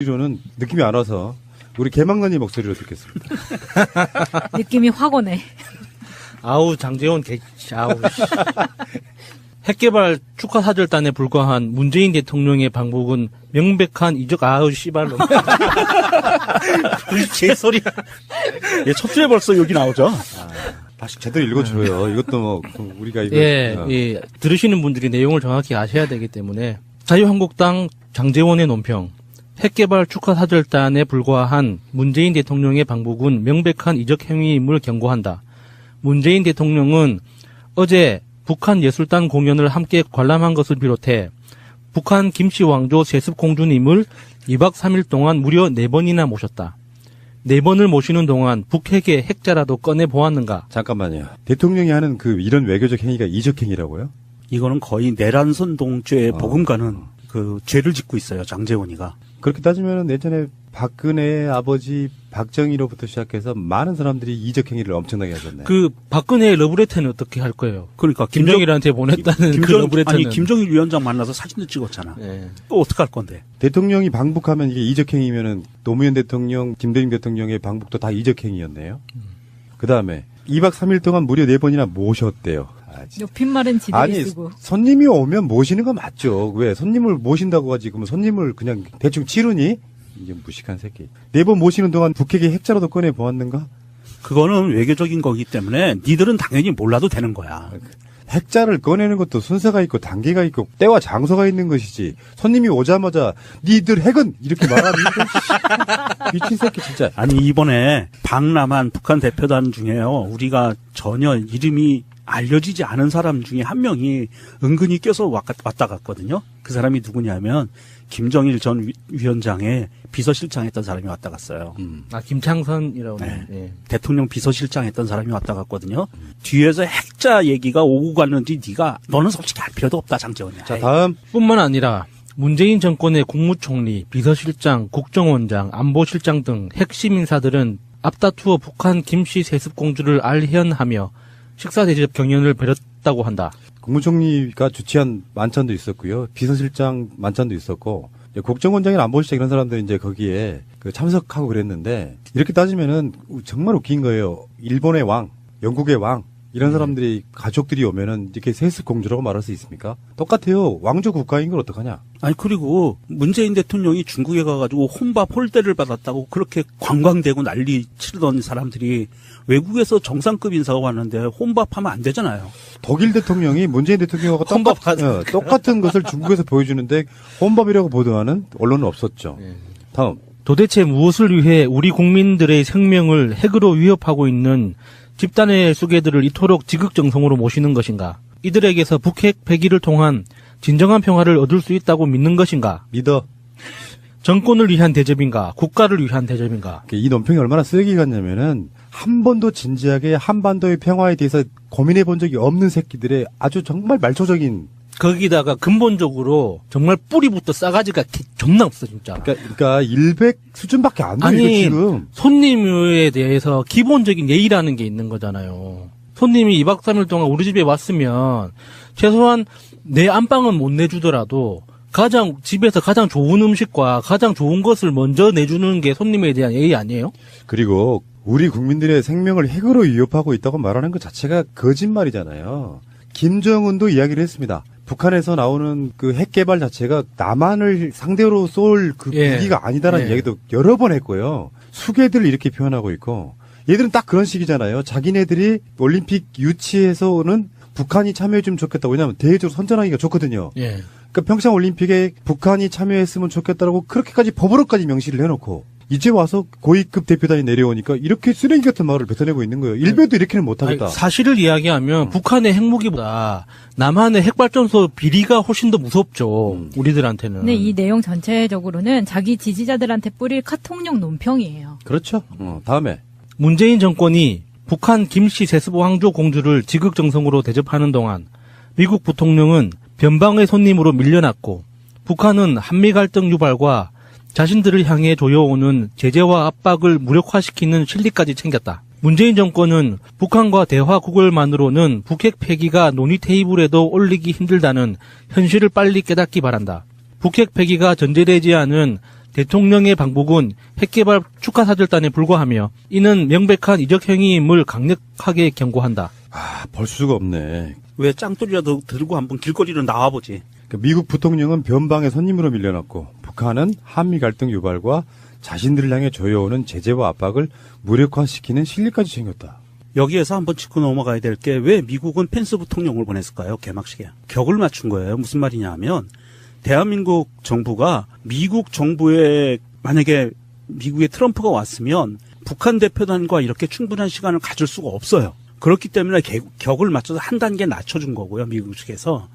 목소리로는 느낌이 안 와서 우리 개망나님 목소리로 듣겠습니다. 느낌이 확 오네. 아우 장재원 개 아우 씨. 핵개발 축하 사절단에 불과한 문재인 대통령의 방북은 명백한 이적 아우 씨발로 개소리야. 예, 첫 주에 벌써 여기 나오죠. 다시 제대로 읽어줘요. 이것도 뭐 우리가 이거 예, 어. 예, 들으시는 분들이 내용을 정확히 아셔야 되기 때문에 자유한국당 장재원의 논평 핵개발 축하 사절단에 불과한 문재인 대통령의 방북은 명백한 이적 행위임을 경고한다. 문재인 대통령은 어제 북한 예술단 공연을 함께 관람한 것을 비롯해 북한 김씨 왕조 세습 공주님을 2박 3일 동안 무려 4번이나 모셨다. 4번을 모시는 동안 북핵의 핵자라도 꺼내 보았는가? 잠깐만요. 대통령이 하는 그 이런 외교적 행위가 이적 행위라고요? 이거는 거의 내란선 동죄에 어. 버금가는 그 죄를 짓고 있어요. 장재원이가. 그렇게 따지면 예전에 박근혜의 아버지 박정희로부터 시작해서 많은 사람들이 이적 행위를 엄청나게 하셨네. 그 박근혜 러브레터는 어떻게 할 거예요? 그러니까 김정, 김정일한테 보냈다는 그 김정, 러브레터는 아니 김정일 위원장 만나서 사진도 찍었잖아. 예. 또 어떡할 건데? 대통령이 방북하면 이게 이적 행위면은 노무현 대통령, 김대중 대통령의 방북도 다 이적 행위였네요. 그 다음에 2박 3일 동안 무려 4번이나 모셨대요. 아, 진짜. 높임말은 지들이 아니 쓰고. 손님이 오면 모시는 거 맞죠. 왜 손님을 모신다고 하지? 그러면 손님을 그냥 대충 치르니? 이게 무식한 새끼. 네 번 모시는 동안 북핵의 핵자라도 꺼내 보았는가? 그거는 외교적인 거기 때문에 니들은 당연히 몰라도 되는 거야. 핵자를 꺼내는 것도 순서가 있고 단계가 있고 때와 장소가 있는 것이지. 손님이 오자마자 니들 핵은 이렇게 씨, 미친 새끼 진짜. 아니 이번에 박람한 북한 대표단 중에요. 우리가 전혀 이름이 알려지지 않은 사람 중에 한 명이 은근히 껴서 왔- 왔다 갔거든요. 그 사람이 누구냐면 김정일 전 위- 위원장의 비서실장 했던 사람이 왔다 갔어요. 아 김창선이라고. 네. 예. 대통령 비서실장 했던 사람이 왔다 갔거든요. 뒤에서 핵자 얘기가 오고 갔는지 네가 너는 솔직히 알 필요도 없다 장재원이야. 자 다음 뿐만 아니라 문재인 정권의 국무총리, 비서실장, 국정원장, 안보실장 등 핵심 인사들은 앞다투어 북한 김씨 세습공주를 알현하며 식사 대접 경연을 벌였다고 한다. 국무총리가 주최한 만찬도 있었고요. 비서실장 만찬도 있었고 국정원장이나 안보실장 이런 사람들이 이제 거기에 그 참석하고 그랬는데 이렇게 따지면은 정말 웃긴 거예요. 일본의 왕, 영국의 왕 이런 사람들이 가족들이 오면은 이렇게 세습 공주라고 말할 수 있습니까? 똑같아요. 왕조 국가인 걸 어떡하냐? 아니 그리고 문재인 대통령이 중국에 가가지고 혼밥 홀대를 받았다고 그렇게 관광되고 난리 치르던 사람들이 외국에서 정상급 인사가 왔는데 혼밥하면 안 되잖아요. 독일 대통령이 문재인 대통령하고 혼밥 똑같, 어, 똑같은 것을 중국에서 보여주는데 혼밥이라고 보도하는 언론은 없었죠. 다음. 도대체 무엇을 위해 우리 국민들의 생명을 핵으로 위협하고 있는 집단의 수괴들을 이토록 지극정성으로 모시는 것인가? 이들에게서 북핵 폐기를 통한 진정한 평화를 얻을 수 있다고 믿는 것인가? 믿어. 정권을 위한 대접인가? 국가를 위한 대접인가? 이 논평이 얼마나 쓰레기 같냐면은 한 번도 진지하게 한반도의 평화에 대해서 고민해 본 적이 없는 새끼들의 아주 정말 말초적인 거기다가 근본적으로 정말 뿌리부터 싸가지가 개- 존나 없어 진짜. 그러니까, 그러니까 100 수준밖에 안 돼요 이거 아니 지금 손님에 대해서 기본적인 예의라는 게 있는 거잖아요. 손님이 2박 3일 동안 우리 집에 왔으면 최소한 내 안방은 못 내주더라도 가장 집에서 가장 좋은 음식과 가장 좋은 것을 먼저 내주는 게 손님에 대한 예의 아니에요? 그리고 우리 국민들의 생명을 핵으로 위협하고 있다고 말하는 것 자체가 거짓말이잖아요. 김정은도 이야기를 했습니다. 북한에서 나오는 그 핵 개발 자체가 남한을 상대로 쏠그 예. 무기가 아니다라는 예. 이야기도 여러 번 했고요. 수개들을 이렇게 표현하고 있고 얘들은 딱 그런 식이잖아요. 자기네들이 올림픽 유치에서는 북한이 참여해주면 좋겠다. 왜냐하면 대외적으로 선전하기가 좋거든요. 예. 그러니까 평창 올림픽에 북한이 참여했으면 좋겠다라고 그렇게까지 법으로까지 명시를 해놓고 이제 와서 고위급 대표단이 내려오니까 이렇게 쓰레기 같은 말을 뱉어내고 있는 거예요. 일베도 이렇게는 못하겠다. 아니, 사실을 이야기하면 북한의 핵무기보다 남한의 핵발전소 비리가 훨씬 더 무섭죠. 우리들한테는. 근데 이 내용 전체적으로는 자기 지지자들한테 뿌릴 카톡용 논평이에요. 그렇죠. 어, 다음에 문재인 정권이 북한 김씨 세습 왕조 공주를 지극정성으로 대접하는 동안 미국 부통령은 변방의 손님으로 밀려났고 북한은 한미 갈등 유발과 자신들을 향해 조여오는 제재와 압박을 무력화시키는 실리까지 챙겼다. 문재인 정권은 북한과 대화 구걸만으로는 북핵 폐기가 논의 테이블에도 올리기 힘들다는 현실을 빨리 깨닫기 바란다. 북핵 폐기가 전제되지 않은 대통령의 방북은 핵개발 축하 사절단에 불과하며 이는 명백한 이적 행위임을 강력하게 경고한다. 아, 볼 수가 없네. 왜 짱돌이라도 들고 한번 길거리로 나와보지. 그 미국 부통령은 변방의 손님으로 밀려났고 북한은 한미 갈등 유발과 자신들을 향해 조여오는 제재와 압박을 무력화시키는 실리까지 챙겼다. 여기에서 한번 짚고 넘어가야 될 게 왜 미국은 펜스 부통령을 보냈을까요? 개막식에. 격을 맞춘 거예요. 무슨 말이냐 하면 대한민국 정부가 미국 정부에 만약에 미국의 트럼프가 왔으면 북한 대표단과 이렇게 충분한 시간을 가질 수가 없어요. 그렇기 때문에 개- 격을 맞춰서 한 단계 낮춰준 거고요. 미국 측에서.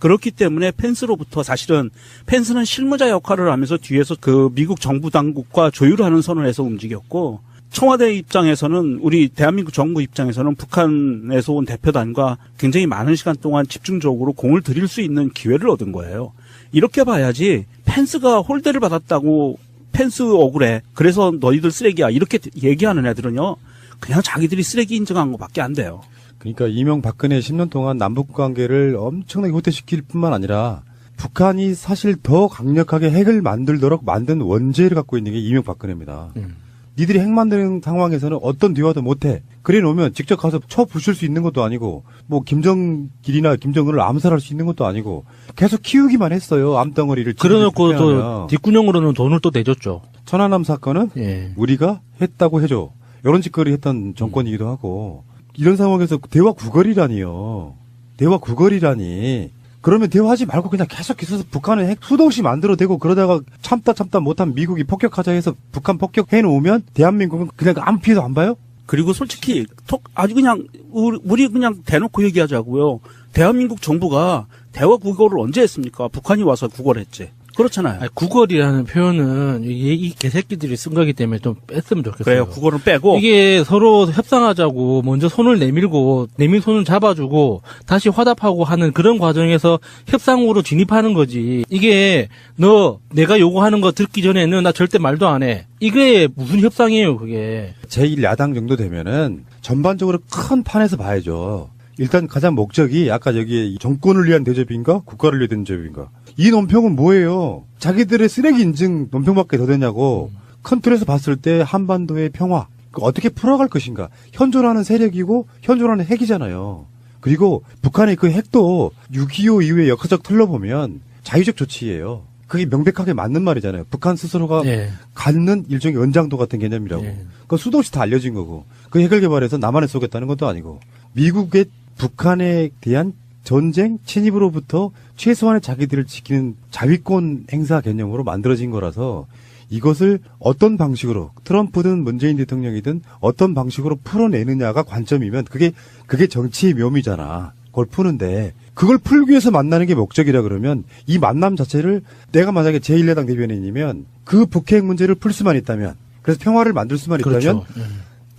그렇기 때문에 펜스로부터 사실은 펜스는 실무자 역할을 하면서 뒤에서 그 미국 정부 당국과 조율하는 선언에서 움직였고 청와대 입장에서는 우리 대한민국 정부 입장에서는 북한에서 온 대표단과 굉장히 많은 시간 동안 집중적으로 공을 들일 수 있는 기회를 얻은 거예요. 이렇게 봐야지 펜스가 홀대를 받았다고 펜스 억울해. 그래서 너희들 쓰레기야. 이렇게 얘기하는 애들은요. 그냥 자기들이 쓰레기 인정한 것밖에 안 돼요. 그러니까 이명박근혜 10년 동안 남북 관계를 엄청나게 후퇴시킬 뿐만 아니라 북한이 사실 더 강력하게 핵을 만들도록 만든 원죄를 갖고 있는 게 이명박근혜입니다. 음. 니들이 핵 만드는 상황에서는 어떤 대화도 못해. 그래 놓으면 직접 가서 쳐 부술 수 있는 것도 아니고, 뭐 김정길이나 김정은을 암살할 수 있는 것도 아니고, 계속 키우기만 했어요. 암덩어리를. 그래 놓고 또 투표하면. 뒷구녕으로는 돈을 또 내줬죠. 천안함 사건은 예. 우리가 했다고 해줘. 이런 짓거리 했던 정권이기도 하고 이런 상황에서 대화 구걸이라니요. 대화 구걸이라니. 그러면 대화하지 말고 그냥 계속 있어서 북한을 핵 수도 없이 만들어대고 그러다가 참다 참다 못한 미국이 폭격하자 해서 북한 폭격해 놓으면 대한민국은 그냥 아무 피해도 안 봐요? 그리고 솔직히 톡 아주 그냥 우리 그냥 대놓고 얘기하자고요. 대한민국 정부가 대화 구걸을 언제 했습니까? 북한이 와서 구걸했지. 그렇잖아요. 아니, 구걸이라는 표현은 이, 이 개새끼들이 쓴 거기 때문에 좀 뺐으면 좋겠어요. 그래요. 구걸은 빼고 이게 서로 협상하자고 먼저 손을 내밀고 내민 손을 잡아주고 다시 화답하고 하는 그런 과정에서 협상으로 진입하는 거지. 이게 너 내가 요구하는 거 듣기 전에는 나 절대 말도 안 해. 이게 무슨 협상이에요, 그게. 제1야당 정도 되면은 전반적으로 큰 판에서 봐야죠. 일단 가장 목적이 아까 여기 정권을 위한 대접인가 국가를 위한 대접인가 이 논평은 뭐예요? 자기들의 쓰레기 인증 논평밖에 더 되냐고 큰 틀에서 봤을 때 한반도의 평화 그 어떻게 풀어갈 것인가 현존하는 세력이고 현존하는 핵이잖아요. 그리고 북한의 그 핵도 6.25 이후에 역사적 틀로 보면 자유적 조치예요. 그게 명백하게 맞는 말이잖아요. 북한 스스로가 예. 갖는 일종의 연장도 같은 개념이라고. 예. 그 수도 없이 다 알려진 거고. 그 핵을 개발해서 남한에 쏘겠다는 것도 아니고. 미국의 북한에 대한 전쟁 침입으로부터 최소한의 자기들을 지키는 자위권 행사 개념으로 만들어진 거라서 이것을 어떤 방식으로 트럼프든 문재인 대통령이든 어떤 방식으로 풀어내느냐가 관점이면 그게 그게 정치의 묘미잖아. 그걸 푸는데 그걸 풀기 위해서 만나는 게 목적이라 그러면 이 만남 자체를 내가 만약에 제1야당 대변인이면 그 북핵 문제를 풀 수만 있다면 그래서 평화를 만들 수만 있다면 그렇죠.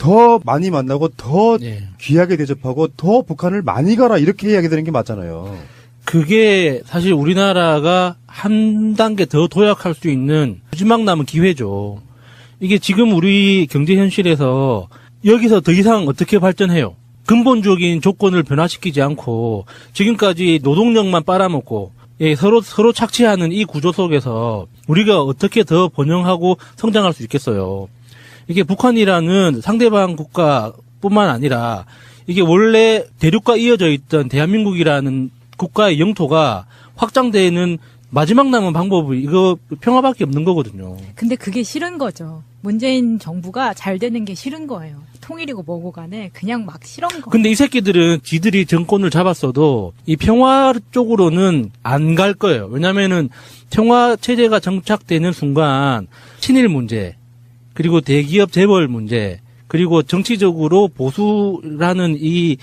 더 많이 만나고 더 예. 예. 귀하게 대접하고 더 북한을 많이 가라 이렇게 이야기 되는 게 맞잖아요. 그게 사실 우리나라가 한 단계 더 도약할 수 있는 마지막 남은 기회죠. 이게 지금 우리 경제 현실에서 여기서 더 이상 어떻게 발전해요? 근본적인 조건을 변화시키지 않고 지금까지 노동력만 빨아먹고 예, 서로 서로 착취하는 이 구조 속에서 우리가 어떻게 더 번영하고 성장할 수 있겠어요? 이게 북한이라는 상대방 국가뿐만 아니라 이게 원래 대륙과 이어져 있던 대한민국이라는 국가의 영토가 확장되는 마지막 남은 방법이 이거 평화밖에 없는 거거든요. 근데 그게 싫은 거죠. 문재인 정부가 잘 되는 게 싫은 거예요. 통일이고 뭐고 간에 그냥 막 싫은 거. 근데 이 새끼들은 지들이 정권을 잡았어도 이 평화 쪽으로는 안 갈 거예요. 왜냐면은 평화 체제가 정착되는 순간 친일 문제, 그리고 대기업 재벌 문제, 그리고 정치적으로 보수라는 이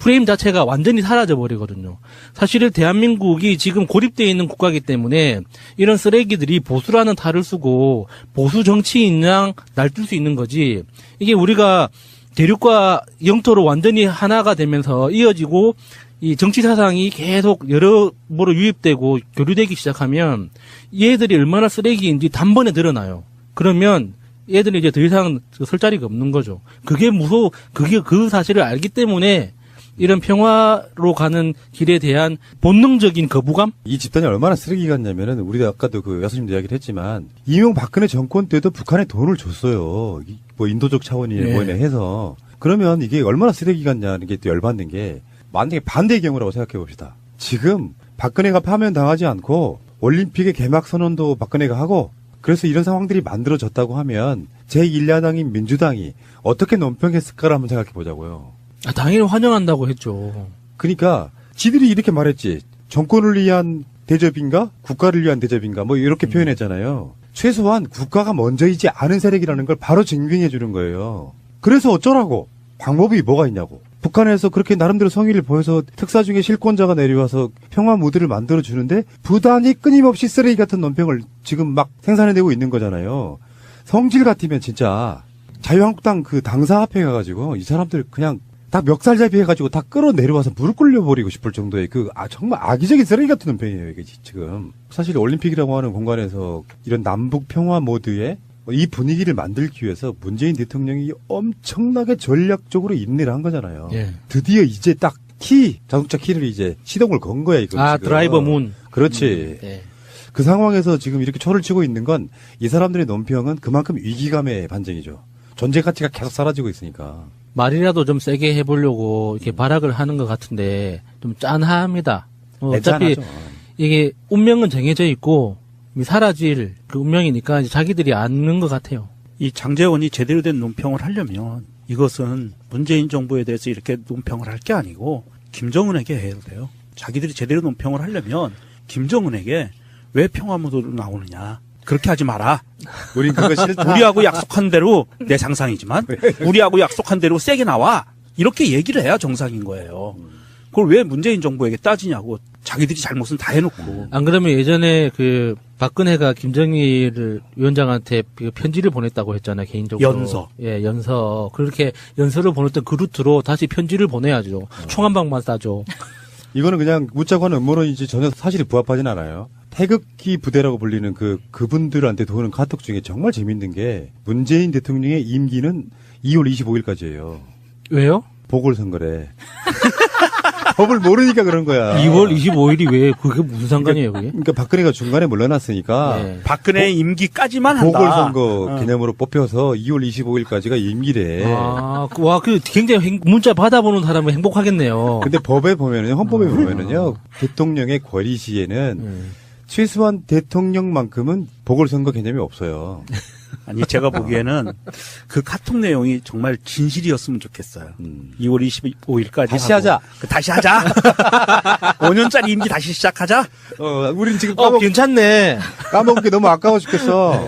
프레임 자체가 완전히 사라져 버리거든요. 사실은 대한민국이 지금 고립되어 있는 국가이기 때문에 이런 쓰레기들이 보수라는 탈을 쓰고 보수 정치인양 날뛸 수 있는 거지. 이게 우리가 대륙과 영토로 완전히 하나가 되면서 이어지고 이 정치 사상이 계속 여러모로 유입되고 교류되기 시작하면 얘들이 얼마나 쓰레기인지 단번에 드러나요. 그러면 얘들이 이제 더 이상 설 자리가 없는 거죠. 그게 무서워, 그게 그 사실을 알기 때문에 이런 평화로 가는 길에 대한 본능적인 거부감? 이 집단이 얼마나 쓰레기 같냐면은 우리가 아까도 그 여수님도 이야기를 했지만 이명 박근혜 정권 때도 북한에 돈을 줬어요. 이- 뭐 인도적 차원이나 네. 뭐냐 해서 그러면 이게 얼마나 쓰레기 같냐는 게 또 열받는 게 만약에 반대의 경우라고 생각해 봅시다. 지금 박근혜가 파면 당하지 않고 올림픽의 개막 선언도 박근혜가 하고 그래서 이런 상황들이 만들어졌다고 하면 제1야당인 민주당이 어떻게 논평했을까를 한번 생각해 보자고요. 아, 당연히 환영한다고 했죠. 그러니까 지들이 이렇게 말했지. 정권을 위한 대접인가? 국가를 위한 대접인가? 뭐 이렇게 표현했잖아요. 최소한 국가가 먼저이지 않은 세력이라는 걸 바로 증명해 주는 거예요. 그래서 어쩌라고? 방법이 뭐가 있냐고. 북한에서 그렇게 나름대로 성의를 보여서 특사 중에 실권자가 내려와서 평화 무드를 만들어 주는데 부단히 끊임없이 쓰레기 같은 논평을 지금 막 생산해내고 있는 거잖아요. 성질 같으면 진짜 자유한국당 그 당사 앞에 가가지고 이 사람들 그냥 다 멱살잡이 해가지고 다 끌어내려와서 무릎 꿇려버리고 싶을 정도의 그, 아, 정말 악의적인 쓰레기 같은 논평이에요, 이게 지금. 사실 올림픽이라고 하는 공간에서 이런 남북 평화 모드의 이 분위기를 만들기 위해서 문재인 대통령이 엄청나게 전략적으로 인내를 한 거잖아요. 예. 드디어 이제 딱 키, 자동차 키를 이제 시동을 건 거야, 이거. 아, 지금. 드라이버 문. 그렇지. 네. 그 상황에서 지금 이렇게 초를 치고 있는 건 이 사람들의 논평은 그만큼 위기감의 반증이죠. 존재 가치가 계속 사라지고 있으니까. 말이라도 좀 세게 해보려고 이렇게 발악을 하는 것 같은데 좀 짠합니다. 어, 어차피. 이게 운명은 정해져 있고 사라질 그 운명이니까 이제 자기들이 아는 것 같아요. 이 장재원이 제대로 된 논평을 하려면 이것은 문재인 정부에 대해서 이렇게 논평을 할 게 아니고 김정은에게 해야 돼요. 자기들이 제대로 논평을 하려면 김정은에게 왜 평화무도로 나오느냐. 그렇게 하지 마라. 우린 그거 싫다. 우리하고 약속한 대로 내 상상이지만 우리하고 약속한 대로 세게 나와. 이렇게 얘기를 해야 정상인 거예요. 그걸 왜 문재인 정부에게 따지냐고. 자기들이 잘못은 다 해놓고. 안 그러면 예전에 그 박근혜가 김정일 위원장한테 그 편지를 보냈다고 했잖아요 개인적으로. 연서. 예, 연서. 그렇게 연서를 보냈던 그 루트로 다시 편지를 보내야죠. 총한 방만 쏴줘. 이거는 그냥 묻자고 하는 음모론이지 전혀 사실이 부합하진 않아요. 태극기 부대라고 불리는 그 그분들한테 도는 카톡 중에 정말 재밌는 게 문재인 대통령의 임기는 2월 25일까지예요. 왜요? 보궐선거래. 법을 모르니까 그런 거야. 2월 25일이 왜 그게 무슨 상관이에요 그게? 그러니까 박근혜가 중간에 물러났으니까 예. 박근혜 임기까지만 한다. 보궐선거 어. 개념으로 뽑혀서 2월 25일까지가 임기래. 아, 그- 와, 그 굉장히 행- 문자 받아보는 사람은 행복하겠네요. 근데 법에 보면은 헌법에 보면은요 대통령의 권리 시에는 음. 최소한 대통령만큼은 보궐선거 개념이 없어요. 아니 제가 보기에는 그 카톡 내용이 정말 진실이었으면 좋겠어요. 음. 2월 25일까지 다시 하자. 다시 하자. 5년짜리 임기 다시 시작하자. 어, 우린 지금 어, 까먹, 괜찮네. 까먹은 게 너무 아까워 죽겠어.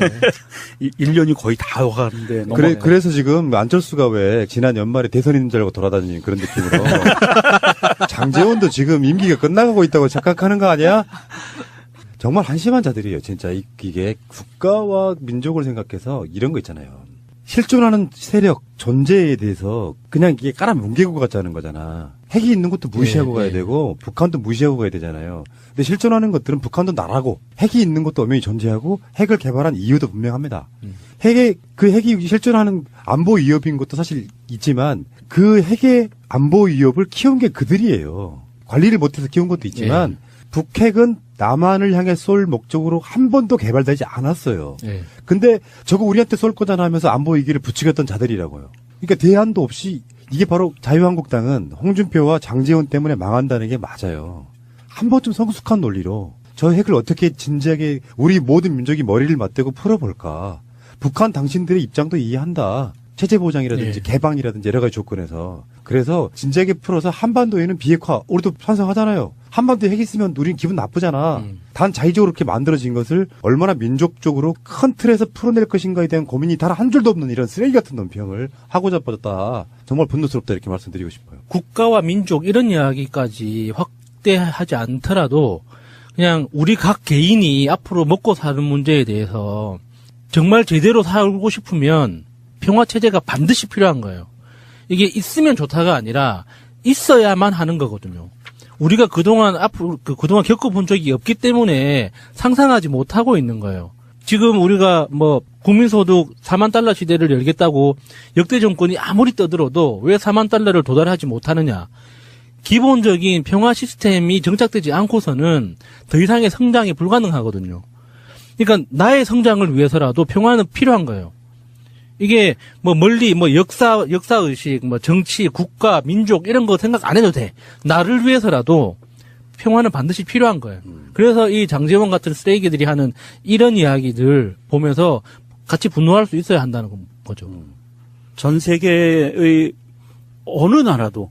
1년이 거의 다 와가는데 그래, 그래서 지금 안철수가 왜 지난 연말에 대선 있는 줄 알고 돌아다니는 그런 느낌으로. 장재원도 지금 임기가 끝나가고 있다고 착각하는 거 아니야? 정말 한심한 자들이에요, 진짜. 이- 이게 국가와 민족을 생각해서 이런 거 있잖아요. 실존하는 세력, 존재에 대해서 그냥 이게 깔아 뭉개고 가자는 거잖아. 핵이 있는 것도 무시하고 예, 가야 예. 되고, 북한도 무시하고 가야 되잖아요. 근데 실존하는 것들은 북한도 나라고, 핵이 있는 것도 엄연히 존재하고, 핵을 개발한 이유도 분명합니다. 핵의, 그 핵이 실존하는 안보 위협인 것도 사실 있지만, 그 핵의 안보 위협을 키운 게 그들이에요. 관리를 못해서 키운 것도 있지만, 북핵은 남한을 향해 쏠 목적으로 한 번도 개발되지 않았어요. 예. 근데 저거 우리한테 쏠 거잖아 하면서 안보 위기를 부추겼던 자들이라고요. 그러니까 대안도 없이 이게 바로 자유한국당은 홍준표와 장재원 때문에 망한다는 게 맞아요. 한 번쯤 성숙한 논리로 저 핵을 어떻게 진지하게 우리 모든 민족이 머리를 맞대고 풀어볼까. 북한 당신들의 입장도 이해한다. 체제 보장이라든지 예. 개방이라든지 여러 가지 조건에서 그래서 진지하게 풀어서 한반도에는 비핵화 우리도 찬성하잖아요. 한반도에 핵 있으면 우린 기분 나쁘잖아. 음. 단 자의적으로 이렇게 만들어진 것을 얼마나 민족적으로 큰 틀에서 풀어낼 것인가에 대한 고민이 단 한 줄도 없는 이런 쓰레기 같은 논평을 하고자 뻗었다. 정말 분노스럽다 이렇게 말씀드리고 싶어요. 국가와 민족 이런 이야기까지 확대하지 않더라도 그냥 우리 각 개인이 앞으로 먹고 사는 문제에 대해서 정말 제대로 살고 싶으면 평화 체제가 반드시 필요한 거예요. 이게 있으면 좋다가 아니라 있어야만 하는 거거든요. 우리가 그동안 앞으로 그 그동안 겪어본 적이 없기 때문에 상상하지 못하고 있는 거예요. 지금 우리가 뭐 국민소득 4만 달러 시대를 열겠다고 역대 정권이 아무리 떠들어도 왜 4만 달러를 도달하지 못하느냐? 기본적인 평화 시스템이 정착되지 않고서는 더 이상의 성장이 불가능하거든요. 그러니까 나의 성장을 위해서라도 평화는 필요한 거예요. 이게 뭐 멀리 뭐 역사 역사 의식 뭐 정치 국가 민족 이런 거 생각 안 해도 돼. 나를 위해서라도 평화는 반드시 필요한 거예요. 그래서 이 장재원 같은 쓰레기들이 하는 이런 이야기들 보면서 같이 분노할 수 있어야 한다는 거죠. 전 세계의 어느 나라도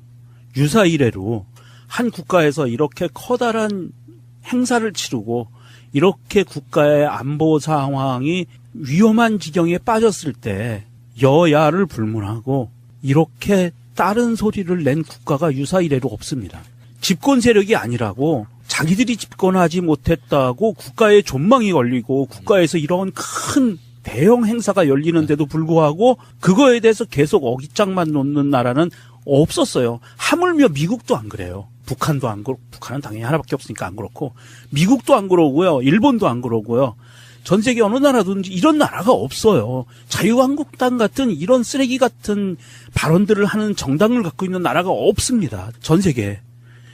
유사 이래로 한 국가에서 이렇게 커다란 행사를 치르고 이렇게 국가의 안보 상황이 위험한 지경에 빠졌을 때 여야를 불문하고 이렇게 다른 소리를 낸 국가가 유사 이래로 없습니다. 집권 세력이 아니라고 자기들이 집권하지 못했다고 국가에 존망이 걸리고 국가에서 이런 큰 대형 행사가 열리는데도 불구하고 그거에 대해서 계속 어깃장만 놓는 나라는 없었어요. 하물며 미국도 안 그래요. 북한도 안 그렇고 북한은 당연히 하나밖에 없으니까 안 그렇고 미국도 안 그러고요. 일본도 안 그러고요. 전 세계 어느 나라든지 이런 나라가 없어요. 자유한국당 같은 이런 쓰레기 같은 발언들을 하는 정당을 갖고 있는 나라가 없습니다. 전 세계에.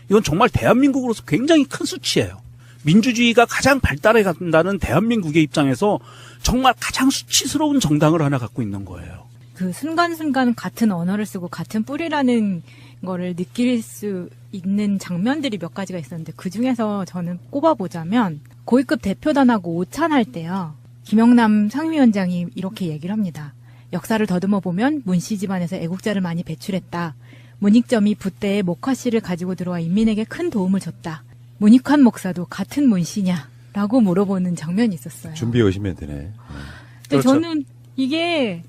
이건 정말 대한민국으로서 굉장히 큰 수치예요. 민주주의가 가장 발달해 간다는 대한민국의 입장에서 정말 가장 수치스러운 정당을 하나 갖고 있는 거예요. 그 순간순간 같은 언어를 쓰고 같은 뿌리라는 거를 느낄 수 있는 장면들이 몇 가지가 있었는데 그 중에서 저는 꼽아보자면 고위급 대표단하고 오찬할 때요. 김영남 상임위원장이 이렇게 얘기를 합니다. 역사를 더듬어 보면 문씨 집안에서 애국자를 많이 배출했다. 문익점이 부대에 목화 씨를 가지고 들어와 인민에게 큰 도움을 줬다. 문익환 목사도 같은 문씨냐? 라고 물어보는 장면이 있었어요. 준비해 오시면 되네. 근데 그렇죠. 저는 이게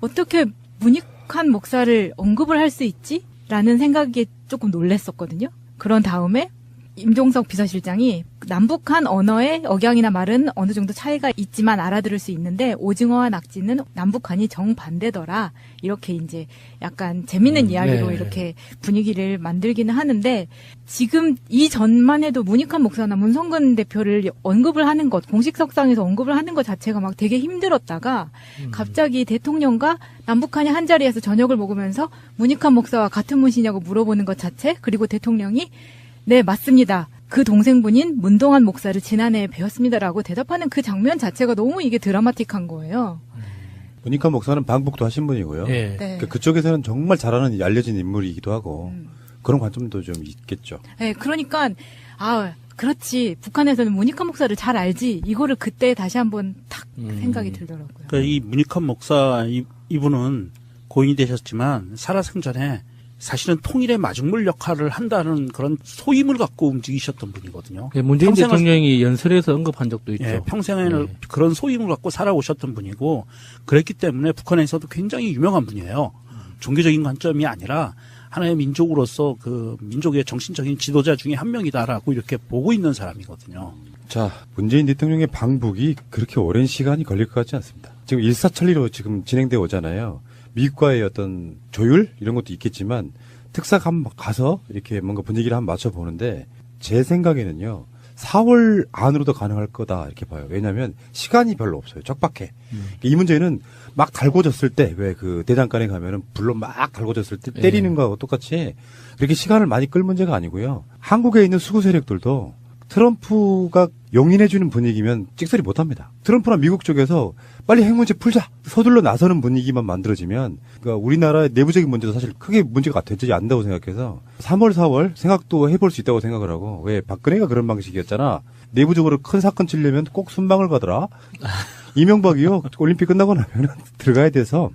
어떻게 문익한 목사를 언급을 할 수 있지? 라는 생각에 조금 놀랬었거든요. 그런 다음에 임종석 비서실장이 남북한 언어의 억양이나 말은 어느 정도 차이가 있지만 알아들을 수 있는데 오징어와 낙지는 남북한이 정반대더라. 이렇게 이제 약간 재밌는 음, 이야기로 네. 이렇게 분위기를 만들기는 하는데 지금 이 전만 해도 문익환 목사나 문성근 대표를 언급을 하는 것, 공식석상에서 언급을 하는 것 자체가 막 되게 힘들었다가 갑자기 대통령과 남북한이 한 자리에서 저녁을 먹으면서 문익환 목사와 같은 문시냐고 물어보는 것 자체, 그리고 대통령이 네, 맞습니다. 그 동생분인 문동환 목사를 지난해에 배웠습니다라고 대답하는 그 장면 자체가 너무 이게 드라마틱한 거예요. 문익환 목사는 방북도 하신 분이고요. 예. 네. 그러니까 그쪽에서는 정말 잘하는 알려진 인물이기도 하고 음. 그런 관점도 좀 있겠죠. 네, 그러니까 아 그렇지 북한에서는 문익환 목사를 잘 알지 이거를 그때 다시 한번 탁 음. 생각이 들더라고요. 그러니까 이 문익환 목사 이, 이분은 고인이 되셨지만 살아생전에 사실은 통일의 마중물 역할을 한다는 그런 소임을 갖고 움직이셨던 분이거든요. 예, 문재인 대통령이 연설에서 언급한 적도 있죠. 예, 평생에는 네. 그런 소임을 갖고 살아오셨던 분이고 그랬기 때문에 북한에서도 굉장히 유명한 분이에요. 종교적인 관점이 아니라 하나의 민족으로서 그 민족의 정신적인 지도자 중에 한 명이다라고 이렇게 보고 있는 사람이거든요. 자, 문재인 대통령의 방북이 그렇게 오랜 시간이 걸릴 것 같지 않습니다. 지금 일사천리로 지금 진행되어 오잖아요. 미국과의 어떤 조율 이런 것도 있겠지만 특사가 한번 가서 이렇게 뭔가 분위기를 한번 맞춰보는데 제 생각에는요. 4월 안으로도 가능할 거다 이렇게 봐요. 왜냐하면 시간이 별로 없어요. 척박해. 이 문제는 막 달궈졌을 때 왜 그 대장간에 가면은 불로 막 달궈졌을 때 예. 때리는 거하고 똑같이 그렇게 시간을 많이 끌 문제가 아니고요. 한국에 있는 수구 세력들도 트럼프가 용인해주는 분위기면 찍소리 못합니다. 트럼프나 미국 쪽에서 빨리 핵 문제 풀자 서둘러 나서는 분위기만 만들어지면 그러니까 우리나라의 내부적인 문제도 사실 크게 문제가 되지 않는다고 생각해서 3월 4월 생각도 해볼 수 있다고 생각을 하고 왜 박근혜가 그런 방식이었잖아. 내부적으로 큰 사건 치려면 꼭 순방을 가더라. 이명박이요 올림픽 끝나고 나면 들어가야 돼서